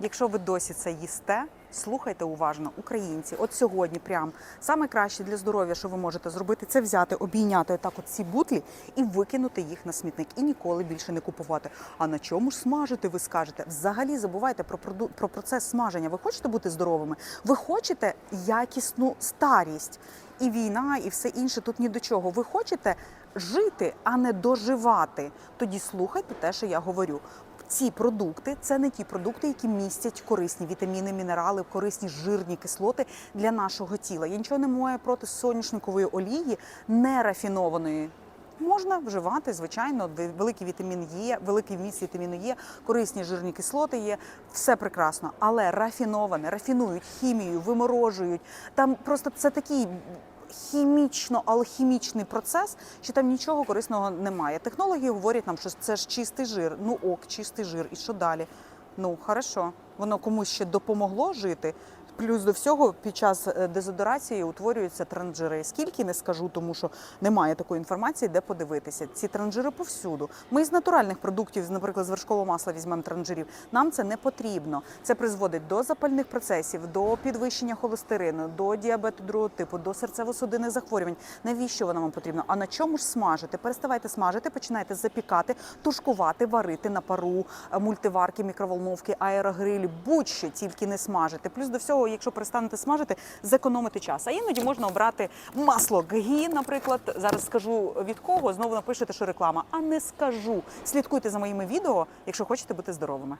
Якщо ви досі це їсте, слухайте уважно, українці. От сьогодні, прям саме краще для здоров'я, що ви можете зробити, це взяти, обійняти отак от ці бутлі і викинути їх на смітник, і ніколи більше не купувати. А на чому ж смажити? Ви скажете? Взагалі забувайте про проду- про процес смаження. Ви хочете бути здоровими? Ви хочете якісну старість. І війна, і все інше тут ні до чого. Ви хочете жити, а не доживати. Тоді слухайте те, що я говорю. Ці продукти це не ті продукти, які містять корисні вітаміни, мінерали, корисні жирні кислоти для нашого тіла. Я нічого не маю проти соняшникової олії, нерафінованої. Можна вживати, звичайно, ви- великий вітамін є, великий вміст вітаміну є, корисні жирні кислоти є, все прекрасно. Але рафіноване, рафінують хімією, виморожують. Там просто це такий хімічно-алхімічний процес, що там нічого корисного немає. Технології говорять нам, що це ж чистий жир. Ну ок, чистий жир. І що далі? Ну, хорошо, воно комусь ще допомогло жити. Плюс до всього під час е, дезодорації утворюються транжири. Скільки не скажу, тому що немає такої інформації, де подивитися. Ці транжири повсюду. Ми з натуральних продуктів, наприклад, з вершкового масла візьмемо транжирів. Нам це не потрібно. Це призводить до запальних процесів, до підвищення холестерину, до діабету другого типу, до серцево-судинних захворювань. Навіщо воно вам потрібно? А на чому ж смажити? Переставайте смажити, починайте запікати, тушкувати, варити на пару, е, мультиварки, мікроволновки, аерогрилі, будь-що тільки не смажити. Плюс до всього, якщо перестанете смажити, зекономити час. А іноді можна обрати масло ГГІ, наприклад. Зараз скажу від кого. Знову напишете, що реклама. А не скажу. Слідкуйте за моїми відео, якщо хочете бути здоровими.